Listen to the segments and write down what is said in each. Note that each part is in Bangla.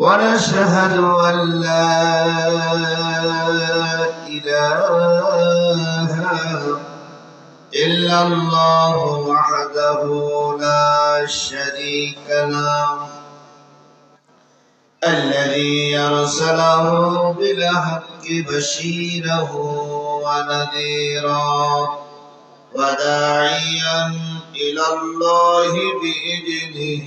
ونشهد أن لا إله إلا الله وحده لا شريك له الذي أرسله بالحق بشيرا ونذيرا وداعيا إلى الله بإذنه.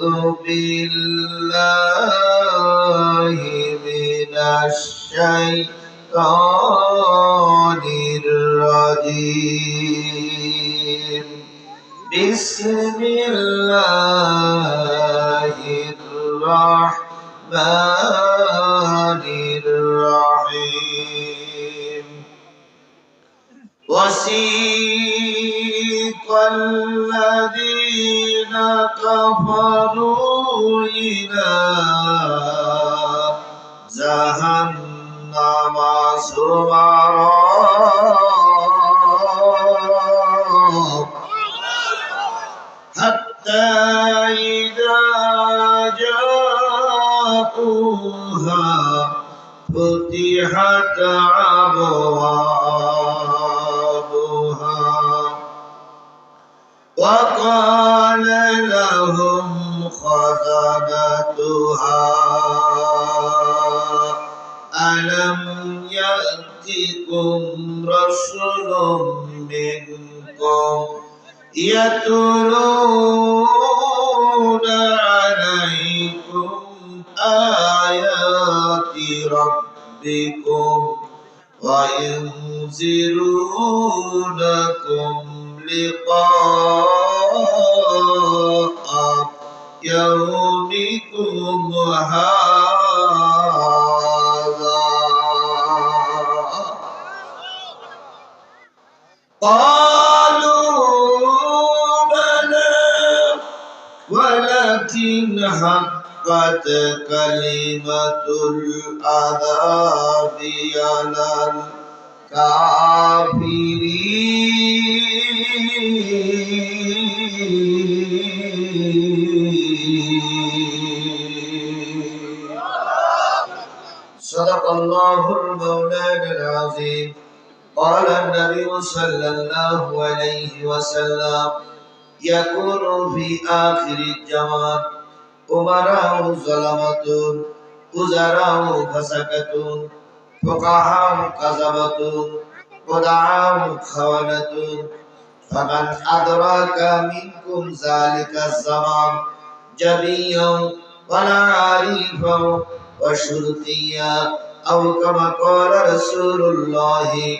بالله من الشيطان الرجيم. بسم الله الرحمن الرحيم. وسيق الذين كفروا إلى جهنم زمرا حتى إذا جاءوها فتحت أبوابها وقال لهم خزنتها ألم يأتكم رسل منكم يتلون عليكم آيات ربكم وينذرونكم لقاء يومكم هذا قالوا بلى ولكن حقت كلمة العذاب على الكافرين صلى الله عليه وسلم يكون في آخر الجمال أمراء ظلمة وزراء فسكة فقهاء كذبة ودعاء خونة فمن أدراك منكم ذلك الزمان جميعا ولا عريفا وشرطيا أو كما قال رسول الله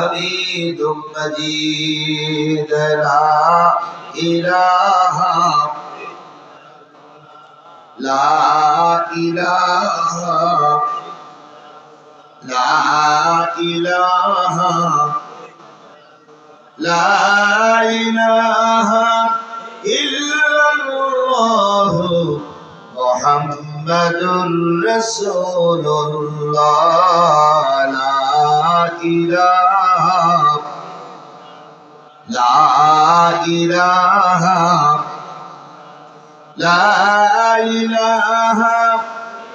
حميد مجيد لا إله لا إله لا إله لا إله إلا الله محمد رسول الله لا إله لا إله لا إله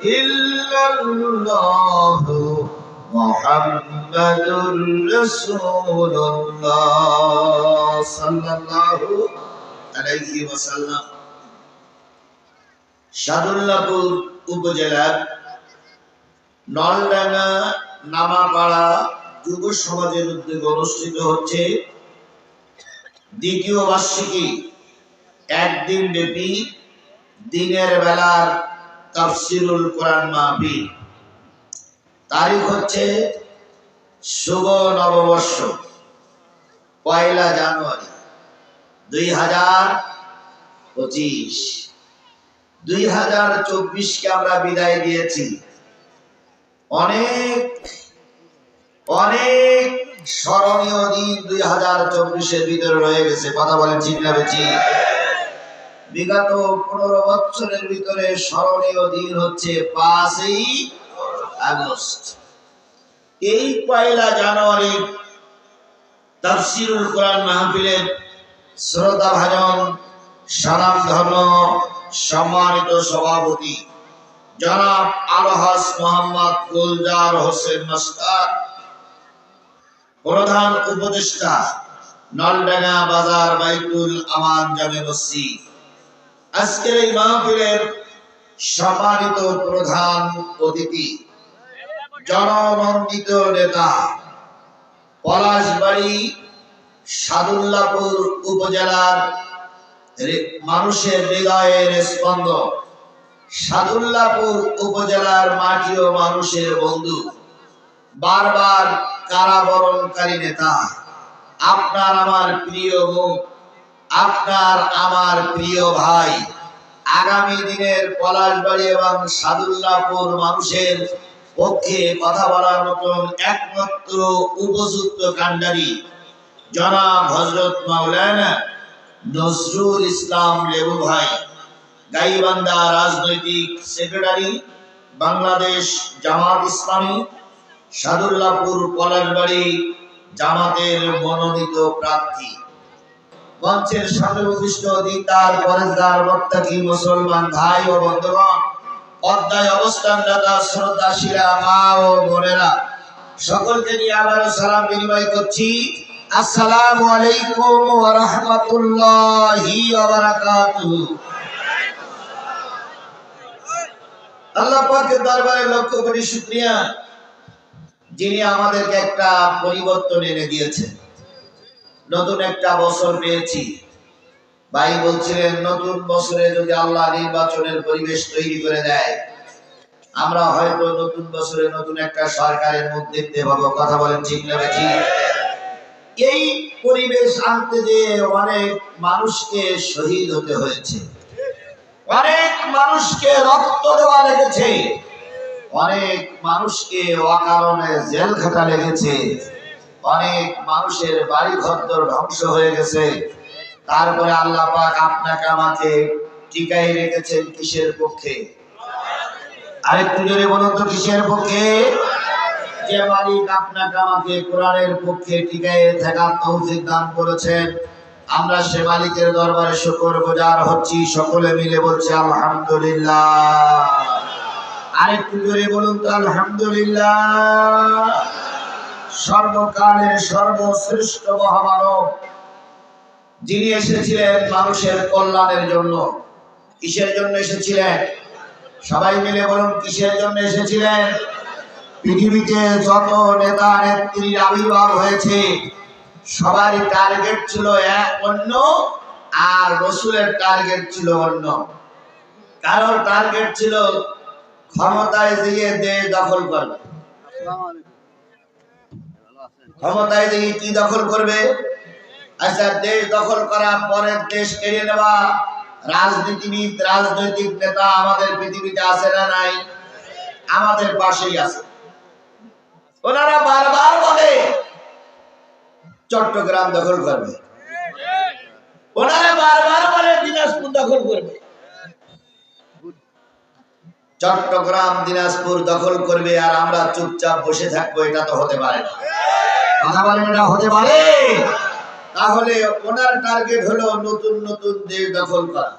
إلا الله محمد رسول الله صلى الله عليه وسلم সাদুল্লাপুর উপজেলার নলডাঙ্গা নামাপাড়া যুব সমাজের উদ্যোগে অনুষ্ঠিত হচ্ছে দ্বিতীয় বার্ষিকী। একদিন ব্যাপী দিনের বেলার তাফসিরুল কোরআন মাহফিল। তারিখ হচ্ছে শুভ নববর্ষ, পয়লা জানুয়ারি দুই হাজার পঁচিশ। দুই হাজার চব্বিশকে আমরা বিদায় দিয়েছি। অনেক অনেক স্মরণীয় দিন দুই হাজার চব্বিশের ভিতরে রয়ে গেছে। কথা বলেন না বেছি বিগত পনেরো বছরের ভিতরে স্মরণীয় দিন হচ্ছে পাঁচই আগস্ট। এই পয়লা জানুয়ারি তাফসিরুল কোরআন মাহফিলের শ্রদ্ধা ভাজন সালাম ধর্ম সম্মানিত সভাপতি জনাব আলহাস মোহাম্মদ গুলজার হোসেন মাস্টার, প্রধান উপদেষ্টা, নলডাঙ্গা বাজার বাইতুল আমান জামে মসজিদ। আজকের এই মাহফিলের সম্মানিত প্রধান অতিথি, জননন্দিত নেতা, পলাশবাড়ি, সাদুল্লাপুর উপজেলার মানুষের হৃদয়ের স্পন্দ সাদুল্লাপুর উপজেলার মাটি ও মানুষের বন্ধু। বারবার কারাবরণকারী নেতা। আপনার আমার প্রিয় মুখ আপনার আমার প্রিয় ভাই। আগামী দিনের পলাশবাড়ি এবং সাদুল্লাপুর মানুষের পক্ষে কথা বলার মতন একমাত্র উপযুক্ত কাণ্ডারি জনাব হজরত মাওলানা নজরুল ইসলাম লেবু ভাই গাইবান্ধা রাজনৈতিক সেক্রেটারি, বাংলাদেশ জামাত ইসলামী, সাদুল্লাপুর পলাশবাড়ি জামাতের মনোনীত প্রার্থী। মঞ্চের সামনে উপবিষ্ট দিনদার পরেশদার বক্তাকি মুসলমান ভাই ও বন্ধুগণ শ্রদ্ধাশীলা মা ও বোনেরা, সকলকে নিয়ে আবারও সালাম বিনিময় করছি। আসসালামু আলাইকুম ওয়া রাহমাতুল্লাহি ওয়া বারাকাতুহু। আল্লাহ পাকের দরবারে লক্ষ কোটি শুকরিয়া। যিনি আমাদেরকে একটা পরিবর্তন এনে দিয়েছেন। নতুন একটা বছর পেয়েছি। ভাই বলছিলেন, নতুন বছরে যদি আল্লাহ নির্বাচনের পরিবেশ তৈরি করে দেয়, আমরা হয়তো নতুন বছরে নতুন একটা সরকারের মধ্যে দেখতে কথা বলেন ঠিক না এই পরিবেশ আনতে যে অনেক মানুষকে শহীদ হতে হয়েছে। মানুষকে রক্ত দেওয়া লেগেছে। অনেক মানুষকে অকারণে জেল খাটা লেগেছে। অনেক মানুষের বাড়ি ঘর ধ্বংস হয়ে গেছে। তারপরে আল্লাহ পাক আপনাকে আমাকে টিকাই রেখেছেন কিসের পক্ষে? আরেকটু জোরে বলুন তো, কিসের পক্ষে? যে মালিক আপনাকে আমাকে কোরআনের পক্ষে টিকায় থাকার তৌফিক দান করেছেন। আমরা সে মালিকের দরবারে শুকর গুজার হচ্ছি, সকলে মিলে বলছি আলহামদুলিল্লাহ। আরেকটু জোরে বলুন তো, আলহামদুলিল্লাহ। সর্বকালের সর্বশ্রেষ্ঠ মহামানব যিনি এসেছিলেন মানুষের কল্যাণের জন্য, কিসের জন্য এসেছিলেন? সবাই মিলে বলুন, কিসের জন্য এসেছিলেন? পৃথিবীতে যত নেতা নেত্রীর আবির্ভাব হয়েছে সবারই টার্গেট ছিল অন্য, আর রসুলের টার্গেট ছিল অন্য। কারোর টার্গেট ছিল ক্ষমতায় দিয়ে দেশ দখল করবে। ক্ষমতায় কি দখল করবে? আচ্ছা দেশ দখল পরের দেশ কেড়ে নেওয়া। রাজনীতিবিদ, রাজনৈতিক নেতা আমাদের পৃথিবীতে আছে না নাই? আমাদের পাশেই আছে। ওনারা বারবার বলে চট্টগ্রাম দখল করবে। ওনারা বারবার বলে দিনাজপুর দখল করবে। চট্টগ্রাম, দিনাজপুর দখল করবে আর আমরা চুপচাপ বসে থাকব, এটা তো হতে পারে না। হতে পারে? তাহলে ওনার টার্গেট হলো নতুন নতুন দেশ দখল করা।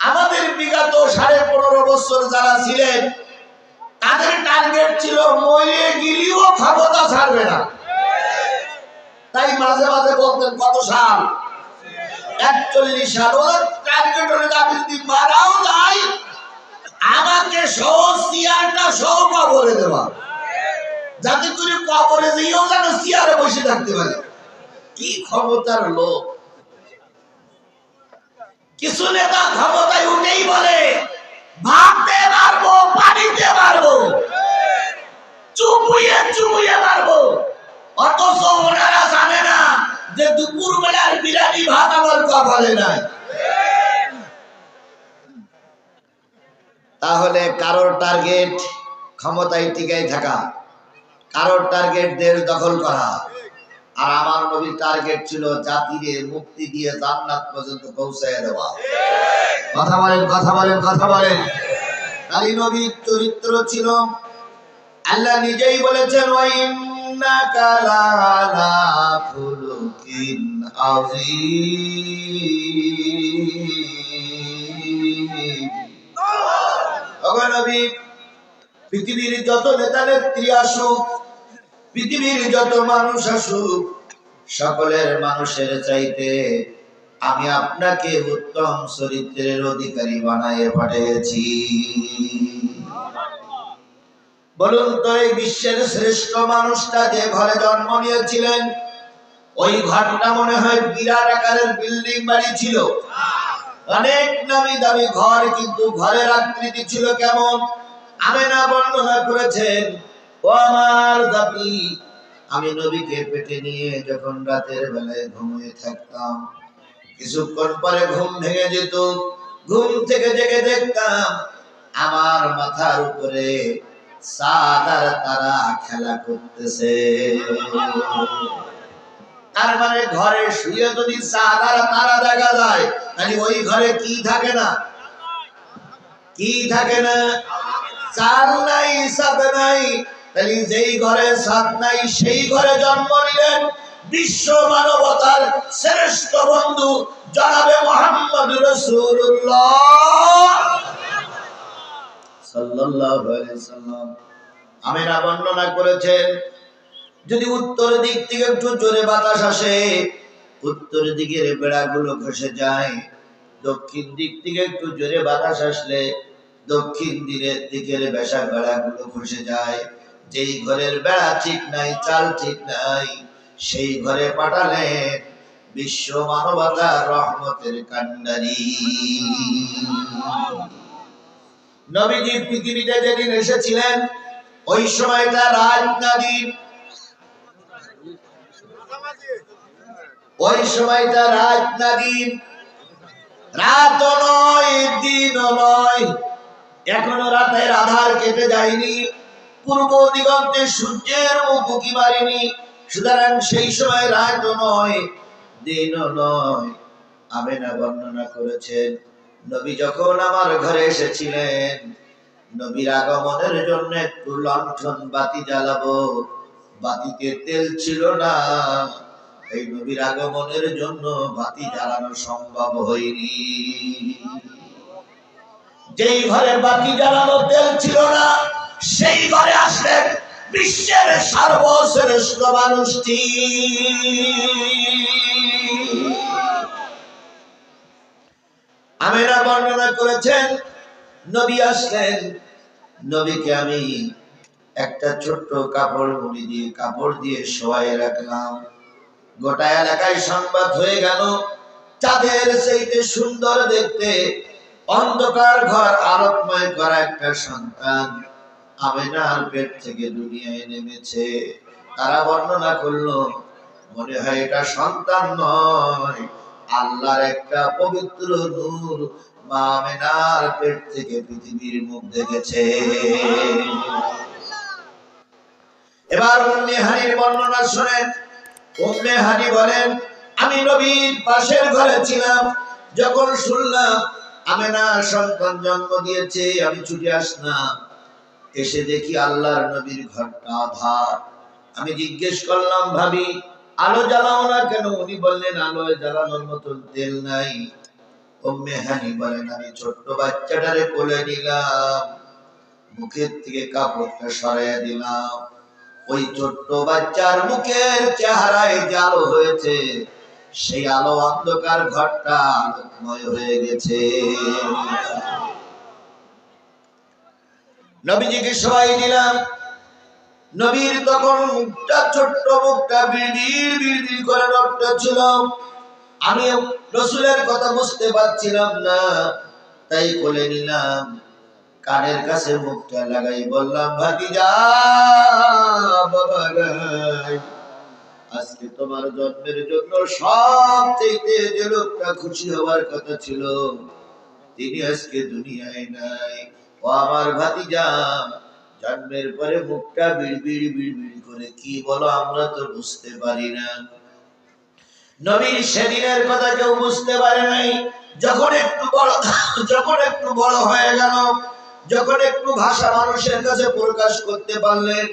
আমাদের বিগত সাড়ে পনেরো বছর যারা ছিলেন, তাদের টার্গেট ছিল মরে গিলিও ক্ষমতা ছাড়বে না। তাই মাঝে মাঝে বলতেন, কত সাল? একচল্লিশ সাল। আমি যদি মারাও যাই আমাকে সহ চেয়ারটা সহ কবরে দেওয়া যাতে করে কবরে যেও যেন চেয়ারে বসে থাকতে পারে। কি ক্ষমতার লোক। কিছু নেতা ক্ষমতায় উঠেই বলে, ভাবতে পারব, পানিতে পারব চুপুয়ে চুপুয়ে পারব অথচ ওনারা জানে না যে দুপুর বেলার বিরানি ভাত আমার কপালে নাই। তাহলে কারোর টার্গেট ক্ষমতায় টিকাই থাকা, কারোর টার্গেট দেশ দখল করা, আর আমার নবীর টার্গেট ছিল জাতিরে মুক্তি দিয়ে জান্নাত পর্যন্ত পৌঁছায় দেওয়া। কথা বলেন কথা বলেন কথা বলেন। তাই নবীর চরিত্র ছিল, আল্লাহ নিজেই বলেছেন, ওয়া ইন্নাকা লাআলা নবী পৃথিবীর যত নেতা নেত্রী আসুক, পৃথিবীর যত মানুষ আসুক, সকলের মানুষের চাইতে আমি আপনাকে উত্তম চরিত্রের অধিকারী বানাইয়ে পাঠিয়েছি। বলুন তো, এই বিশ্বের শ্রেষ্ঠ মানুষটা যে ঘরে জন্ম নিয়েছিলেন ওই ঘরটা মনে হয় বিরাট আকারের বিল্ডিং বাড়ি ছিল। অনেক নামি দামি ঘর, কিন্তু ঘরের আকৃতি ছিল কেমন? আমেনা বর্ণনা করেছেন, ও আমার জাতি, আমি নবীকে পেটে নিয়ে যখন রাতের বেলায় ঘুমিয়ে থাকতাম, কিছুক্ষণ পরে ঘুম ভেঙে যেত। ঘুম থেকে জেগে দেখতাম, আমার মাথার উপরে চাঁদ আর তারা খেলা করতেছে। তার মানে ঘরে শুয়ে যদি চাঁদ তারা দেখা যায়, তাহলে ওই ঘরে কি থাকে না? কি থাকে না? চাল নাই সাদ নাই। তাহলে যেই ঘরে সাদ নাই, সেই ঘরে জন্ম নিলেন বিশ্ব মানবতার শ্রেষ্ঠ বন্ধু জনাবে মোহাম্মদ রসুল্লাহ আমিনা বর্ণনা করেছেন যদি উত্তর দিক থেকে একটু জোরে বাতাস আসে, উত্তর দিকের বেড়াগুলো খসে যায়। দক্ষিণ দিক থেকে একটু জোরে বাতাস আসলে, দক্ষিণ দিকের দিকের বেশা বেড়াগুলো খসে যায়। যেই ঘরের বেড়া ঠিক নাই, চাল ঠিক নাই, সেই ঘরে পাঠালেন বিশ্ব মানবতা রহমতের কান্ডারি। নবীজি পৃথিবীতে যেদিন এসেছিলেন, ওই সময়টা রাত ওই সময়টা রাত না দিন। রাত নয় দিন নয়। এখনও রাতের আধার কেটে যায়নি। পূর্ব দিগন্তে সূর্যের মুখ উঁকি মারেনি। সুতরাং সেই সময় রাত নয় দিন নয়। আমেনা বর্ণনা করেছেন, নবী যখন আমার ঘরে এসেছিলেন, নবীর আগমনের জন্য একটু লণ্ঠন বাতি জ্বালাবো। বাতিতে তেল ছিল না। এই নবীর আগমনের জন্য বাতি জ্বালানো সম্ভব হয়নি। যেই ঘরে বাতি জ্বালানো তেল ছিল না, সেই ঘরে আসলেন বিশ্বের সর্বশ্রেষ্ঠ মানুষটি। আমেরা বর্ণনা করেছেন, নবী আসলেন, নবীকে আমি একটা ছোট্ট কাপড় মুড়ি দিয়ে, কাপড় দিয়ে শোয়াই রাখলাম। গোটা এলাকায় সংবাদ হয়ে গেল, চাঁদের সেইতে সুন্দর দেখতে অন্ধকার ঘর আলোকময় করা একটা সন্তান। আমেনার পেট থেকে দুনিয়ায় নেমেছে। তারা বর্ণনা করল, মনে হয় এটা সন্তান নয়, আল্লাহর একটা পবিত্র নূর মা আমেনার পেট থেকে পৃথিবীর মুখ দেখেছে এবার উম্মে হানির বর্ণনা শুনেন। উম্মে হানি বলেন, আমি নবীর পাশের ঘরে ছিলাম, যখন শুনলাম, আমেনা সন্তান জন্ম দিয়েছে, আমি ছুটে আসলাম। এসে দেখি আল্লাহর নবীর ঘরটা আধার। আমি জিজ্ঞেস করলাম, ভাবি, আলো জ্বালাও না কেন? উনি বললেন আলো জ্বালানোর মতন তেল নাই। উম্মে হানি বলেন, আমি ছোট্ট বাচ্চাটারে কোলে নিলাম, মুখের থেকে কাপড়টা সরাইয়া দিলাম। ওই ছোট্ট বাচ্চার মুখের চেহারায় যে আলো হয়েছে, সেই আলো অন্ধকার ঘরটা আলোকময় হয়ে গেছে। নবীজিকে সবাই নবীর তখন মুখটা, ছোট্ট মুখটা বিড়বিড় বিড়বিড় করে রক্ত ছিল। আমি রসুলের কথা বুঝতে পারছিলাম না, তাই বলে নিলাম। কানের কাছে মুখটা লাগাই বললাম, ভাতিজা, বাবা আজকে তোমার জন্মের জন্য সব চাইতে যে লোকটা খুশি হওয়ার কথা ছিল, তিনি আজকে দুনিয়ায় নাই। ও আমার ভাতিজা, জন্মের পরে মুখটা বিড়বিড় বিড়বিড় করে, কি বলো আমরা তো বুঝতে পারি না। নবীর সেদিনের কথা কেউ বুঝতে পারে নাই। যখন একটু বড়, যখন একটু বড় হয়ে গেল যখন একটু ভাষা মানুষের কাছে প্রকাশ করতে পারলেন,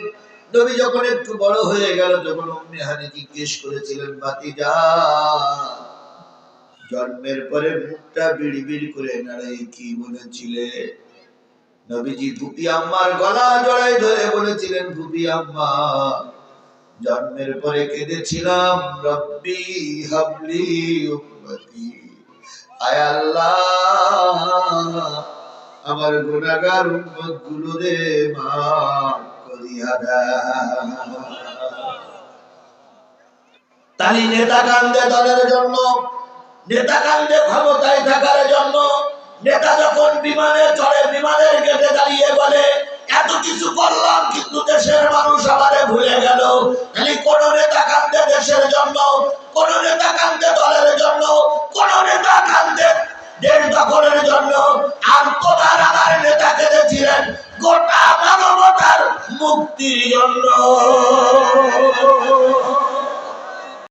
নবী যখন একটু বড় হয়ে গেল যখন উম্মে হানি জিজ্ঞেস করেছিলেন, ভাতিজা, জন্মের পরে মুখটা বিড়ি বিড়ি করে নাড়াই কি বলেছিলে? নবীজি ভুপি আম্মার গলা জড়াই ধরে বলেছিলেন ভুপি আম্মা, জন্মের পরে কেঁদেছিলাম, রব্বি হাবলি উম্মতি আয় আল্লাহ আমার গুনাহগার উম্মতগুলো করিয়া তালি নেতা কান্দে দলের জন্য নেতা কান্দে ক্ষমতায় থাকার জন্য নেতা যখন বিমানে চড়ে, বিমানের গেটে দাঁড়িয়ে বলে, এত কিছু করলাম, কিন্তু দেশের মানুষ আমারে ভুলে গেল। খালি কোন নেতা কান্দে দেশের জন্য, কোন নেতা কান্দে দলের জন্য, কোন নেতা কান্দে দেশ দখলের জন্য আন্তদার আমার নেতা কেঁদেছিলেন। গোটা মানবতার মুক্তির জন্য।